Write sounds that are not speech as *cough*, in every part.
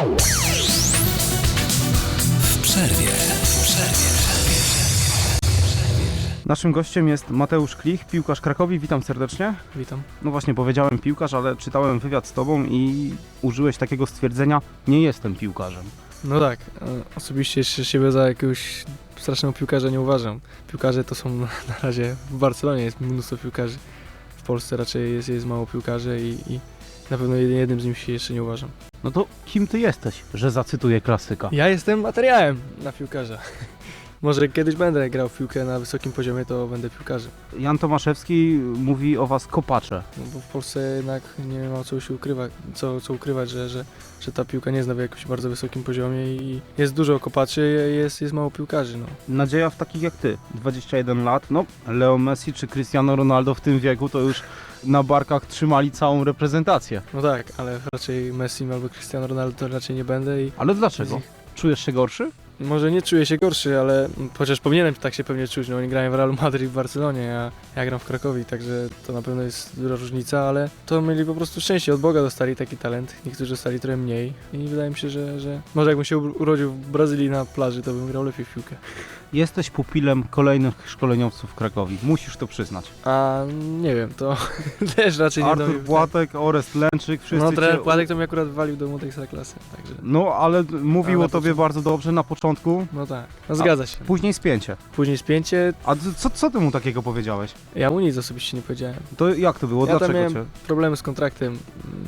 W przerwie. W przerwie. Naszym gościem jest Mateusz Klich, piłkarz Krakowi. Witam serdecznie. Witam. No właśnie, powiedziałem piłkarz, ale czytałem wywiad z tobą i użyłeś takiego stwierdzenia, nie jestem piłkarzem. No tak, e, osobiście jeszcze siebie za jakiegoś strasznego piłkarza nie uważam. Piłkarze to są *laughs* na razie, w Barcelonie jest mnóstwo piłkarzy, w Polsce raczej jest, jest mało piłkarzy i, i na pewno jednym, z nich się jeszcze nie uważam. No to kim ty jesteś, że zacytuję klasyka? Ja jestem materiałem na piłkarza. *laughs* Może kiedyś będę grał w piłkę na wysokim poziomie, to będę piłkarzem. Jan Tomaszewski mówi o was kopacze. No bo w Polsce jednak nie ma co się ukrywać, co, co ukrywać, że, że, że ta piłka nie jest na jakimś bardzo wysokim poziomie i jest dużo kopaczy, jest, jest mało piłkarzy. No. Nadzieja w takich jak ty, 21 lat, no Leo Messi czy Cristiano Ronaldo w tym wieku to już na barkach trzymali całą reprezentację. No tak, ale raczej Messi albo Cristiano Ronaldo to raczej nie będę i Ale dlaczego? Czujesz się gorszy? Może nie czuję się gorszy, ale chociaż powinienem tak się pewnie czuć, no oni grają w Realu Madryt w Barcelonie, a ja gram w Krakowie, także to na pewno jest duża różnica, ale to mieli po prostu szczęście, od Boga dostali taki talent, niektórzy dostali trochę mniej i wydaje mi się, że, że może jakbym się urodził w Brazylii na plaży, to bym grał lepiej w piłkę. Jesteś pupilem kolejnych szkoleniowców w Krakowi. Musisz to przyznać. A nie wiem, to *laughs* też raczej nie do Artur Błatek, Orest Lęczyk, wszyscy No trener cię... Płatek to mnie akurat wywalił do młodej klasy, także No, ale mówił Ale o tobie co? bardzo dobrze na początku, no tak, no zgadza się. później spięcie. Później spięcie, A ty- co, co ty mu takiego powiedziałeś? ja mu nic osobiście nie powiedziałem. To jak to było? Ja tam Dlaczego miałem cię? problemy z kontraktem,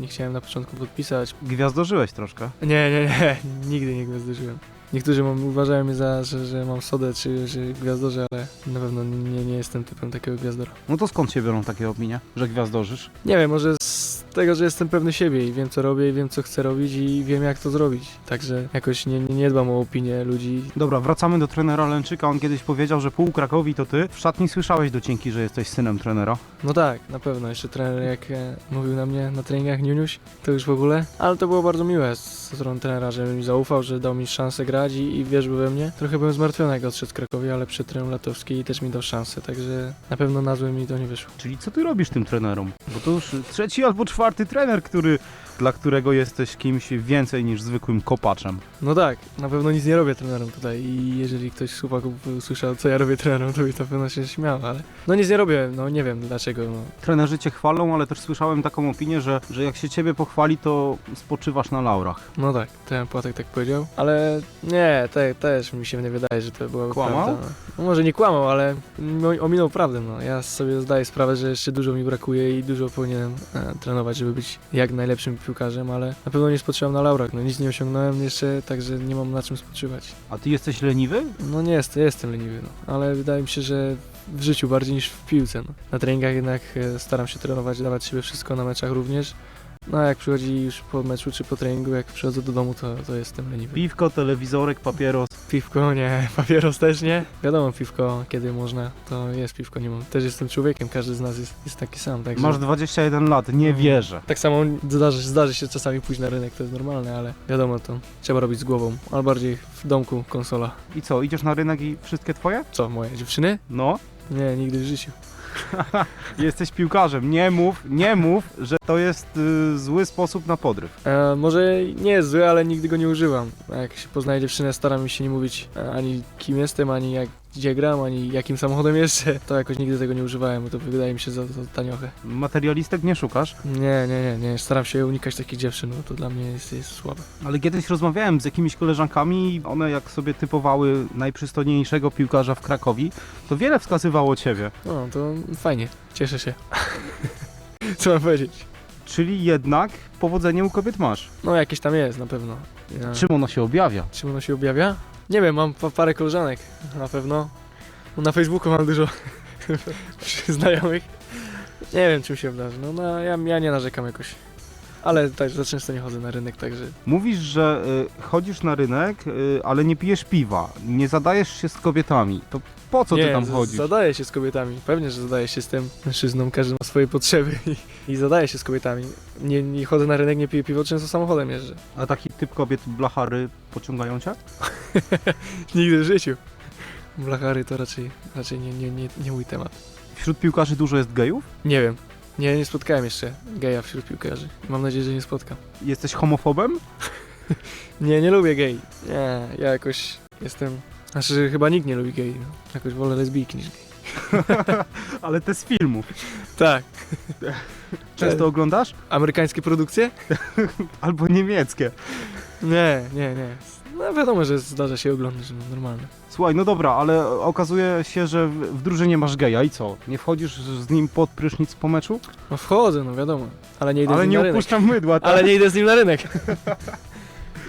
nie chciałem na początku podpisać. Gwiazdorzyłeś troszkę. Nie, nie, nie, *laughs* nigdy nie gwiazdożyłem. Niektórzy mam, uważają mnie za, że, że mam sodę czy że gwiazdorze, ale na pewno nie, nie jestem typem takiego gwiazdora. No to skąd się biorą takie opinie, że gwiazdorzysz? Nie wiem, może z tego, że jestem pewny siebie i wiem co robię i wiem co chcę robić i wiem jak to zrobić. Także jakoś nie, nie, nie dbam o opinię ludzi. Dobra, wracamy do trenera Lęczyka. On kiedyś powiedział, że pół Krakowi to ty. W szatni słyszałeś docinki, że jesteś synem trenera. No tak, na pewno. Jeszcze trener jak e, mówił na mnie na treningach Niuniuś, to już w ogóle. Ale to było bardzo miłe ze strony trenera, że mi zaufał, że dał mi szansę grać i, i wierzył we mnie. Trochę byłem zmartwiony jak odszedł z Krakowi, ale przy trener Latowski też mi dał szansę, także na pewno na złe mi to nie wyszło. Czyli co ty robisz tym trenerom? Bo to już trzeci albo czwarty trener, który, dla którego jesteś kimś więcej niż zwykłym kopaczem. No tak, na pewno nic nie robię trenerom tutaj i jeżeli ktoś z chłopaków usłyszał co ja robię trenerom, to by na pewno się śmiał, ale no nic nie robię, no nie wiem dlaczego, no. Trenerzy cię chwalą, ale też słyszałem taką opinię, że, że jak się ciebie pochwali, to spoczywasz na laurach. No tak, ten Płatek tak powiedział, ale nie, te, też mi się nie wydaje, że to była Kłamał? prawda. No. No może nie kłamał, ale mi- ominął prawdę, no. Ja sobie zdaję sprawę, że jeszcze dużo mi brakuje i dużo powinienem e, trenować, żeby być jak najlepszym piłkarzem, ale na pewno nie spoczywam na laurach, no nic nie osiągnąłem jeszcze, także nie mam na czym spoczywać. A ty jesteś leniwy? No nie jest, jestem leniwy, no. ale wydaje mi się, że w życiu bardziej niż w piłce. No. Na treningach jednak e, staram się trenować, dawać siebie wszystko, na meczach również. No a jak przychodzi już po meczu czy po treningu, jak przychodzę do domu, to, to jestem leniwy. Piwko, telewizorek, papieros. Piwko nie, *laughs* papieros też nie. Wiadomo, piwko kiedy można, to jest piwko, nie mam. Też jestem człowiekiem, każdy z nas jest, jest taki sam, także... Masz 21 lat, nie No. wierzę. Tak samo zdarzy, zdarzy się czasami pójść na rynek, to jest normalne, ale wiadomo, to trzeba robić z głową, ale bardziej w domku konsola. I co, idziesz na rynek i wszystkie twoje? Co, moje dziewczyny? No. Nie, nigdy w życiu. *laughs* Jesteś piłkarzem. Nie mów, nie mów, że to jest y, zły sposób na podryw. E, może nie jest zły, ale nigdy go nie używam. Jak się poznaje dziewczynę, staram się nie mówić e, ani kim jestem, ani jak, gdzie gram, ani jakim samochodem jeżdżę. To jakoś nigdy tego nie używałem, bo to wydaje mi się za, za tanioche. Materialistek nie szukasz, Nie, nie, nie, nie. Staram się unikać takich dziewczyn, bo to dla mnie jest, jest słabe. ale kiedyś rozmawiałem z jakimiś koleżankami i one jak sobie typowały najprzystojniejszego piłkarza w Krakowi, to wiele wskazywało ciebie. No, to fajnie. Cieszę się. *laughs* Co mam powiedzieć? Czyli jednak powodzenie u kobiet masz. No, jakieś tam jest, na pewno. Ja... Czym ono się objawia? Czym ono się objawia? Nie wiem, mam pa- parę koleżanek, na pewno. No, Na Facebooku mam dużo *laughs* znajomych. Nie wiem, czym się obdarzy. No, no ja, ja nie narzekam jakoś. Ale tak, za często nie chodzę na rynek, także Mówisz, że y, chodzisz na rynek, y, ale nie pijesz piwa, nie zadajesz się z kobietami. To po co nie, ty tam z- chodzisz? Zadaję się z kobietami. Pewnie, że zadaję się z tym mężczyzną, każdy ma swoje potrzeby i, i zadaję się z kobietami. Nie, nie chodzę na rynek, nie piję piwo, często samochodem jeżdżę. A taki typ kobiet blachary pociągają cię? *laughs* Nigdy w życiu. Blachary to raczej, raczej nie, nie, nie, nie mój temat. Wśród piłkarzy dużo jest gejów? Nie wiem. Nie, nie spotkałem jeszcze geja wśród piłkarzy. Mam nadzieję, że nie spotkam. Jesteś homofobem? *laughs* Nie, nie lubię gej. Nie, ja jakoś jestem... Znaczy, chyba nikt nie lubi gej. No. Jakoś wolę lesbijki niż gej. *laughs* Ale te z filmów. Tak. *laughs* Często oglądasz? Amerykańskie produkcje? Albo niemieckie. Nie, nie, nie. No wiadomo, że zdarza się oglądać, no normalne. Słuchaj, no dobra, ale okazuje się, że w, w drużynie masz geja i co? Nie wchodzisz z nim pod prysznic po meczu? No wchodzę, no wiadomo. Ale nie idę z Ale nim nie na rynek. opuszczam mydła, *laughs* tak? Ale nie idę z nim na rynek. *laughs*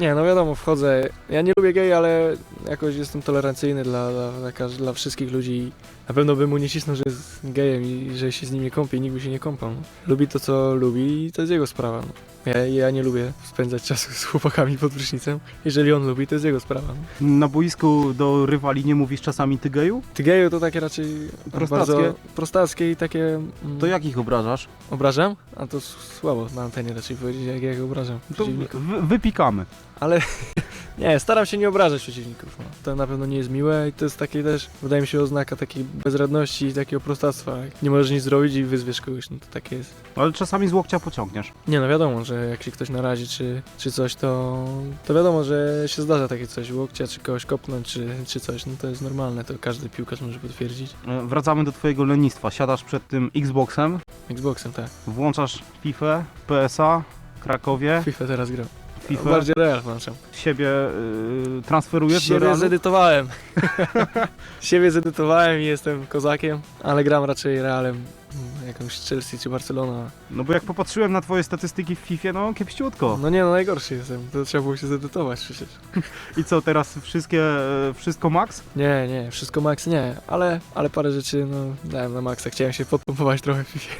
Nie, no wiadomo, wchodzę. Ja nie lubię gej, ale jakoś jestem tolerancyjny dla, dla, dla, każ- dla wszystkich ludzi. Na pewno bym mu nie cisnął, że jest gejem i że się z nim nie kąpie i nikt by się nie kąpał. No. Lubi to, co lubi i to jest jego sprawa. No. Ja, ja nie lubię spędzać czasu z chłopakami pod prysznicem. Jeżeli on lubi, to jest jego sprawa. No. Na boisku do rywali nie mówisz czasami ty geju? Ty geju to takie raczej Prostackie? bardzo prostackie i takie... Mm, To jak ich obrażasz? Obrażam? A to s- słabo na antenie raczej powiedzieć, jak ja obrażam. To przeciwników. wy, wypikamy. Ale *laughs* nie, staram się nie obrażać przeciwników. No. To na pewno nie jest miłe i to jest takie też, wydaje mi się, oznaka takiej bezradności i takiego prostactwa. Jak nie możesz nic zrobić i wyzwiesz kogoś, no to takie jest. Ale czasami z łokcia pociągniesz. Nie no wiadomo, że jak się ktoś narazi czy, czy coś, to, to wiadomo, że się zdarza takie coś, łokcia czy kogoś kopnąć czy, czy coś, no to jest normalne, to każdy piłkarz może potwierdzić. E, Wracamy do twojego lenistwa. Siadasz przed tym Xboxem, Xboxem, tak. włączasz FIFA, PSA, Krakowie, FIFA teraz gram. FIFA, Bardziej Real włączam. siebie y, transferujesz do Siebie Realu? zedytowałem. *laughs* Siebie zedytowałem i jestem kozakiem, ale gram raczej Realem. mm, Jakąś Chelsea czy Barcelona. No bo jak popatrzyłem na twoje statystyki w FIFA, no kiepściutko. No nie, no najgorszy jestem. To trzeba było się zedytować przecież. *laughs* I co, teraz wszystkie, e, wszystko max? Nie, nie, wszystko max nie, ale, ale parę rzeczy no dałem na maksa. Chciałem się podpompować trochę w FIFA.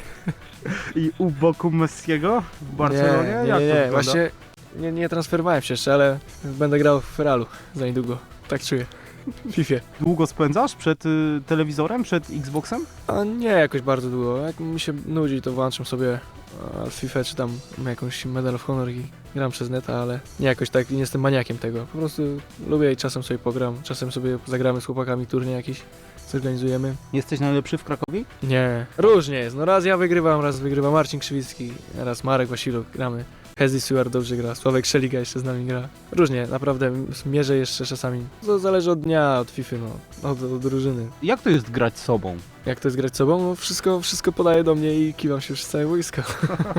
I u boku Messiego w Barcelonie? Nie, nie, jak to nie, wygląda? właśnie nie, nie transferowałem się jeszcze, ale będę grał w Realu za niedługo. Tak czuję. W FIFA. Długo spędzasz przed y, telewizorem, przed Xboxem? A nie jakoś bardzo długo. Jak mi się nudzi, to włączam sobie e, FIFA czy tam jakąś Medal of Honor i gram przez neta, ale nie jakoś tak, nie jestem maniakiem tego. Po prostu lubię i czasem sobie pogram, czasem sobie zagramy z chłopakami turniej jakiś, zorganizujemy. Jesteś najlepszy w Krakowie? Nie, różnie jest. No raz ja wygrywam, raz wygrywa Marcin Krzywicki, raz Marek Wasiluk, gramy. Hezzy Stewart dobrze gra, Sławek Szeliga jeszcze z nami gra. Różnie, naprawdę mierzę jeszcze czasami. To zależy od dnia, od FIFA, no, od, od drużyny. Jak to jest grać sobą? Jak to jest grać sobą? No wszystko, wszystko podaje do mnie i kiwam się przez całe wojsko.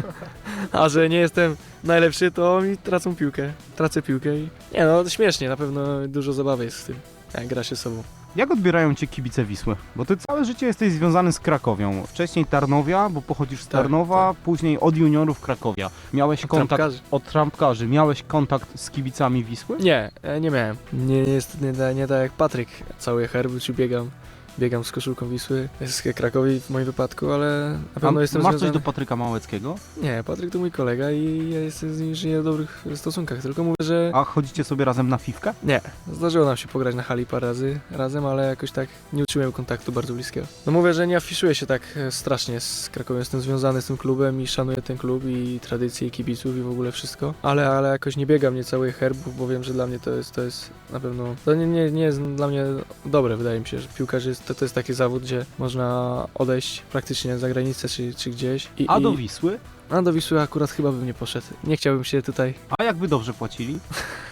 *laughs* A że nie jestem najlepszy, to mi tracą piłkę. Tracę piłkę i... Nie no, śmiesznie, na pewno dużo zabawy jest w tym, jak gra się sobą. Jak odbierają cię kibice Wisły? Bo ty całe życie jesteś związany z Krakowią. Wcześniej Tarnowia, bo pochodzisz z Tak, Tarnowa, później od juniorów Krakowia. Miałeś kontakt Trampkarzy. od trampkarzy. Miałeś kontakt z kibicami Wisły? Nie, e, nie miałem. Nie, jest nie, da- nie tak jak Patryk. Cały herby czy biegam. Biegam z koszulką Wisły. Z Krakowi w moim wypadku, ale na A pewno jestem masz coś związany... do Patryka Małeckiego? Nie, Patryk to mój kolega i ja jestem z nim nie w dobrych stosunkach. Tylko mówię, że... A chodzicie sobie razem na fifkę? Nie, zdarzyło nam się pograć na hali parę razy razem, ale jakoś tak nie utrzymałem kontaktu bardzo bliskiego. No mówię, że nie afiszuję się tak e, strasznie z Krakowem, jestem związany z tym klubem i szanuję ten klub i tradycje i kibiców i w ogóle wszystko, ale, ale jakoś nie biegam nie całych herbów, bo wiem, że dla mnie to jest, to jest na pewno, to nie, nie, nie jest dla mnie dobre, wydaje mi się, że piłkarz jest, to, to jest taki zawód, gdzie można odejść praktycznie za granicę czy, czy gdzieś. I, A i, do Wisły? a do Wisły akurat chyba bym nie poszedł. Nie chciałbym się tutaj, A jakby dobrze płacili?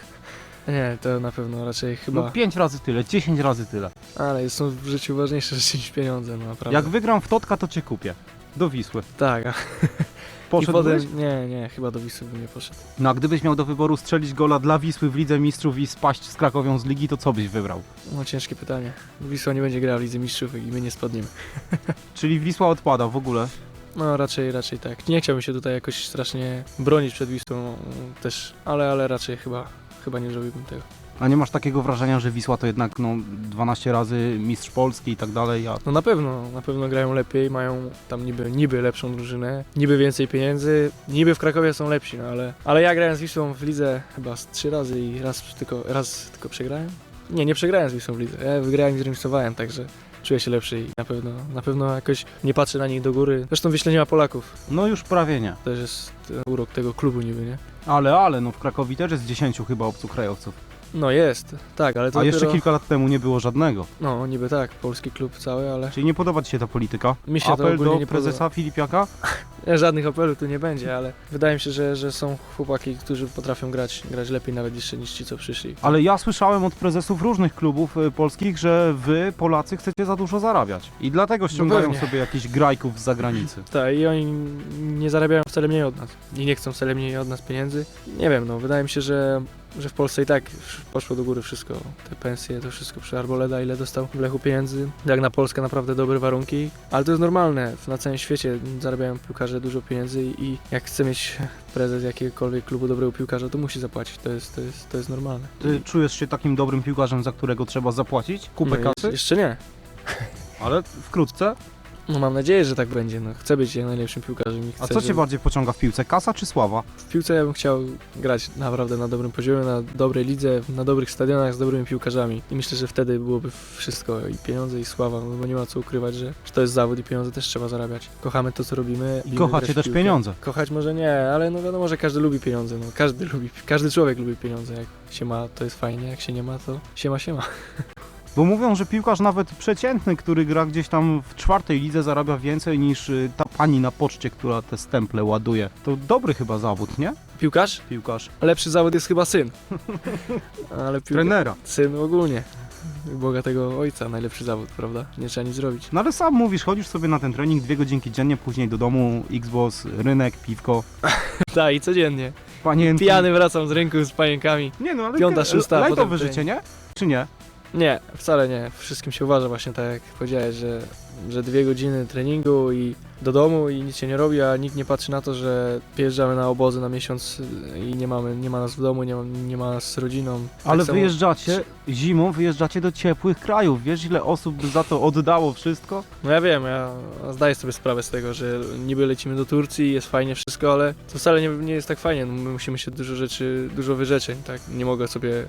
*laughs* nie, to na pewno raczej chyba... No 5 razy tyle, 10 razy tyle. Ale są w życiu ważniejsze rzeczy niż pieniądze, no naprawdę. Jak wygram w Totka, to cię kupię. Do Wisły. Tak, i Poszedłbyś? potem... Nie, nie, chyba do Wisły bym nie poszedł. No a gdybyś miał do wyboru strzelić gola dla Wisły w Lidze Mistrzów i spaść z Krakowią z ligi, to co byś wybrał? No ciężkie pytanie. Wisła nie będzie grała w Lidze Mistrzów i my nie spadniemy. *laughs* Czyli Wisła odpada w ogóle. No raczej, raczej tak. Nie chciałbym się tutaj jakoś strasznie bronić przed Wisłą też, ale, ale raczej chyba, chyba nie zrobiłbym tego. A nie masz takiego wrażenia, że Wisła to jednak no, 12 razy mistrz Polski i tak dalej, a No na pewno, na pewno grają lepiej, mają tam niby, niby lepszą drużynę, niby więcej pieniędzy, niby w Krakowie są lepsi, no ale, ale ja grałem z Wisłą w lidze chyba z trzy razy i raz tylko, raz tylko przegrałem. Nie, nie przegrałem z Wisłą w lidze, ja wygrałem i zremisowałem, także czuję się lepszy i na pewno, na pewno jakoś nie patrzę na nich do góry. Zresztą Wiśle nie ma Polaków, no już prawie nie. to też jest urok tego klubu niby, nie? Ale, ale, no w Krakowi też jest 10 chyba obcokrajowców. No jest, tak, ale to A jeszcze dopiero, kilka lat temu nie było żadnego. No niby tak, polski klub cały, ale Czyli nie podoba Ci się ta polityka? mi się to Apel ogólnie do nie prezesa Filipiaka? Nie, *laughs* żadnych apelów tu nie będzie, ale wydaje mi się, że, że są chłopaki, którzy potrafią grać, grać lepiej nawet jeszcze niż ci, co przyszli. Ale ja słyszałem od prezesów różnych klubów y, polskich, że wy, Polacy, chcecie za dużo zarabiać. I dlatego ściągają pewnie. sobie jakichś grajków z zagranicy. *laughs* Tak, i oni nie zarabiają wcale mniej od nas. I nie chcą wcale mniej od nas pieniędzy. Nie wiem, no, wydaje mi się, że, że w Polsce i tak poszło do góry wszystko. Te pensje, to wszystko przy Arboleda, ile dostał w Lechu pieniędzy. Jak na Polskę naprawdę dobre warunki. Ale to jest normalne. Na całym świecie zarabiają piłkarze dużo pieniędzy i jak chce mieć prezes jakiegokolwiek klubu dobrego piłkarza, to musi zapłacić. To jest, to jest, to jest normalne. Ty czujesz się takim dobrym piłkarzem, za którego trzeba zapłacić kupę No, kasy? Jeszcze nie. Ale wkrótce. No mam nadzieję, że tak będzie. No, chcę być najlepszym piłkarzem. i A chcę, co cię żeby- bardziej pociąga w piłce, kasa czy sława? W piłce ja bym chciał grać naprawdę na dobrym poziomie, na dobrej lidze, na dobrych stadionach z dobrymi piłkarzami. I myślę, że wtedy byłoby wszystko i pieniądze i sława, no bo nie ma co ukrywać, że, że to jest zawód i pieniądze też trzeba zarabiać. Kochamy to, co robimy. I lubimy kochacie w też piłkę. pieniądze. Kochać może nie, ale no wiadomo, że każdy lubi pieniądze. No, każdy lubi, każdy człowiek lubi pieniądze. Jak się ma, to jest fajnie, jak się nie ma, to się ma, się ma. *laughs* Bo mówią, że piłkarz nawet przeciętny, który gra gdzieś tam w czwartej lidze zarabia więcej niż y, ta pani na poczcie, która te stemple ładuje. To dobry chyba zawód, nie? Piłkarz? Piłkarz. Lepszy zawód jest chyba syn. *laughs* ale piłka... Trenera. Syn ogólnie. Bogatego ojca, najlepszy zawód, prawda? Nie trzeba nic zrobić. No ale sam mówisz, chodzisz sobie na ten trening dwie godzinki dziennie, później do domu, Xbox, rynek, piwko, *laughs* Tak, i codziennie. panienki. Pijany wracam z rynku z paniankami. Nie no, ale Piąta, szósta, lajtowe potem życie, nie? Czy nie? Nie, wcale nie. Wszystkim się uważa właśnie tak, jak powiedziałeś, że, że dwie godziny treningu i do domu i nic się nie robi, a nikt nie patrzy na to, że przyjeżdżamy na obozy na miesiąc i nie, mamy, nie ma nas w domu, nie ma, nie ma nas z rodziną. Tak Ale samo- wyjeżdżacie zimą, wyjeżdżacie do ciepłych krajów. Wiesz ile osób by za to oddało wszystko? No ja wiem, ja zdaję sobie sprawę z tego, że niby lecimy do Turcji, jest fajnie wszystko, ale to wcale nie, nie jest tak fajnie. No, my musimy się dużo rzeczy, dużo wyrzeczeń, tak? Nie mogę sobie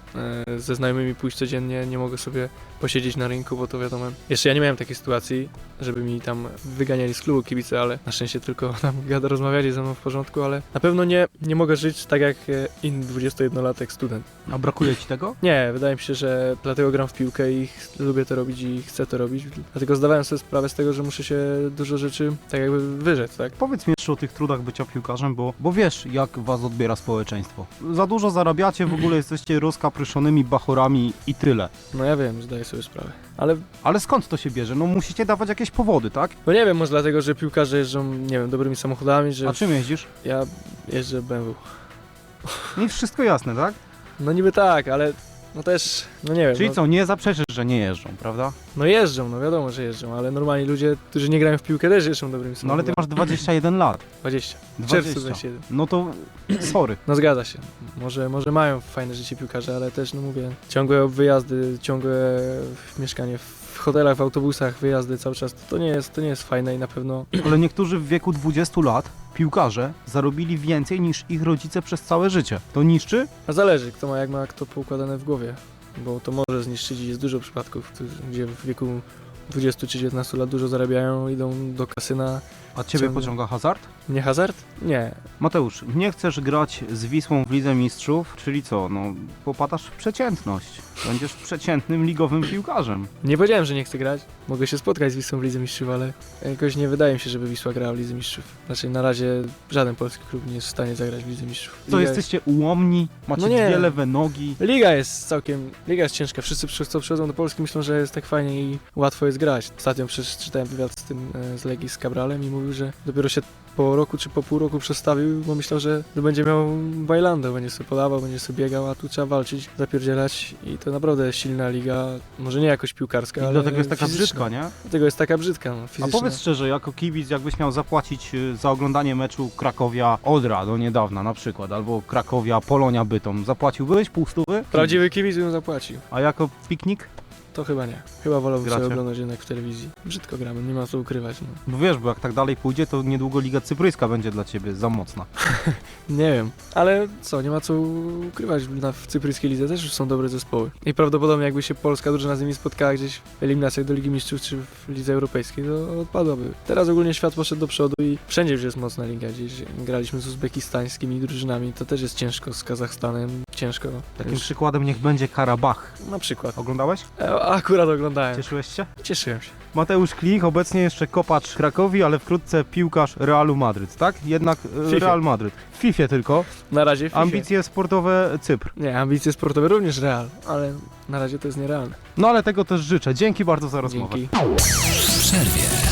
e, ze znajomymi pójść codziennie, nie mogę sobie posiedzieć na rynku, bo to wiadomo. Jeszcze ja nie miałem takiej sytuacji, żeby mi tam wyganiali z klubu kibice, ale na szczęście tylko *laughs* tam gada rozmawiali ze mną w porządku, ale na pewno nie, nie mogę żyć tak jak e, inny 21-latek student. A brakuje ci tego? Nie, wydaje mi się, że dlatego gram w piłkę i lubię to robić i chcę to robić. Dlatego zdawałem sobie sprawę z tego, że muszę się dużo rzeczy tak jakby wyrzec, tak? Powiedz mi jeszcze o tych trudach bycia piłkarzem, bo, bo wiesz, jak was odbiera społeczeństwo. Za dużo zarabiacie, w ogóle jesteście rozkapryszonymi bachorami i tyle. No ja wiem, zdaję sobie sprawę. Ale, Ale skąd to się bierze? No musicie dawać jakieś powody, tak? no nie wiem, może dlatego, że piłkarze jeżdżą, nie wiem, dobrymi samochodami, że A czym jeździsz? ja jeżdżę BMW. Nic wszystko jasne, tak? No niby tak, ale no też, no nie wiem. Czyli no, co, nie zaprzeczysz, że nie jeżdżą, prawda? no jeżdżą, no wiadomo, że jeżdżą, ale normalni ludzie, którzy nie grają w piłkę też jeżdżą dobrymi No ale ty masz 21 lat. *clears throat* 20. W czerwcu 20. 21. No to *clears throat* sorry. No zgadza się. Może, może mają fajne życie piłkarze, ale też, no mówię, ciągłe wyjazdy, ciągłe mieszkanie w hotelach, w autobusach, wyjazdy cały czas, to nie jest, to nie jest fajne i na pewno *clears throat* Ale niektórzy w wieku 20 lat, piłkarze, zarobili więcej niż ich rodzice przez całe życie. To niszczy? A zależy, kto ma, jak ma kto poukładane w głowie, bo to może zniszczyć i jest dużo przypadków, którzy- gdzie w wieku 20 czy 19 lat dużo zarabiają, idą do kasyna. A ciebie Ciągle. pociąga hazard? Nie hazard? Nie. Mateusz, nie chcesz grać z Wisłą w Lidze Mistrzów, czyli co, no popadasz w przeciętność. Będziesz przeciętnym ligowym piłkarzem. Nie powiedziałem, że nie chcę grać. Mogę się spotkać z Wisłą w Lidze Mistrzów, ale jakoś nie wydaje mi się, żeby Wisła grała w Lidze Mistrzów. Znaczy na razie żaden polski klub nie jest w stanie zagrać w Lidze Mistrzów. Liga jesteście ułomni, macie No nie. dwie lewe nogi. Liga jest całkiem, liga jest ciężka. Wszyscy, co przychodzą do Polski myślą, że jest tak fajnie i łatwo jest grać. Ostatnio przecież czytałem wywiad z tym, e, z Legii, z Cabralem i mówił, że dopiero się po roku czy po pół roku przestawił, bo myślał, że będzie miał bajlandę, będzie sobie podawał, będzie sobie biegał, a tu trzeba walczyć, zapierdzielać i to naprawdę silna liga, może nie jakoś piłkarska, I ale dlatego jest taka fizyczna. brzydka, nie? Dlatego jest taka brzydka, no, A fizyczna. powiedz szczerze, jako kibic, jakbyś miał zapłacić y, za oglądanie meczu Krakowia-Odra do niedawna na przykład, albo Krakowia-Polonia Bytom, zapłaciłbyś pół stówy? Prawdziwy kibic bym zapłacił. A jako piknik? To chyba nie. Chyba wolałbym Gracie? sobie oglądać jednak w telewizji. Brzydko gramy, nie ma co ukrywać. No. Bo wiesz, bo jak tak dalej pójdzie, to niedługo Liga Cypryjska będzie dla ciebie za mocna. *laughs* Nie wiem, ale co, nie ma co ukrywać, na, w cypryjskiej lidze też już są dobre zespoły. I prawdopodobnie jakby się polska drużyna z nimi spotkała gdzieś w eliminacjach do Ligi Mistrzów czy w lidze europejskiej, to odpadłaby. Teraz ogólnie świat poszedł do przodu i wszędzie już jest mocna liga. Gdzieś graliśmy z uzbekistańskimi drużynami, to też jest ciężko z Kazachstanem. Ciężko. Takim Już- przykładem niech będzie Karabach. Na przykład. Oglądałeś? E, Akurat oglądałem. Cieszyłeś się? Cieszyłem się. Mateusz Klich, obecnie jeszcze kopacz Krakowi, ale wkrótce piłkarz Realu Madryt, tak? Jednak e, FIFA. Real Madryt. W FIFA tylko. Na razie w FIFA. Ambicje sportowe Cypr. Nie, ambicje sportowe również real, ale na razie to jest nierealne. No ale tego też życzę. Dzięki bardzo za rozmowę. Dzięki. W przerwie.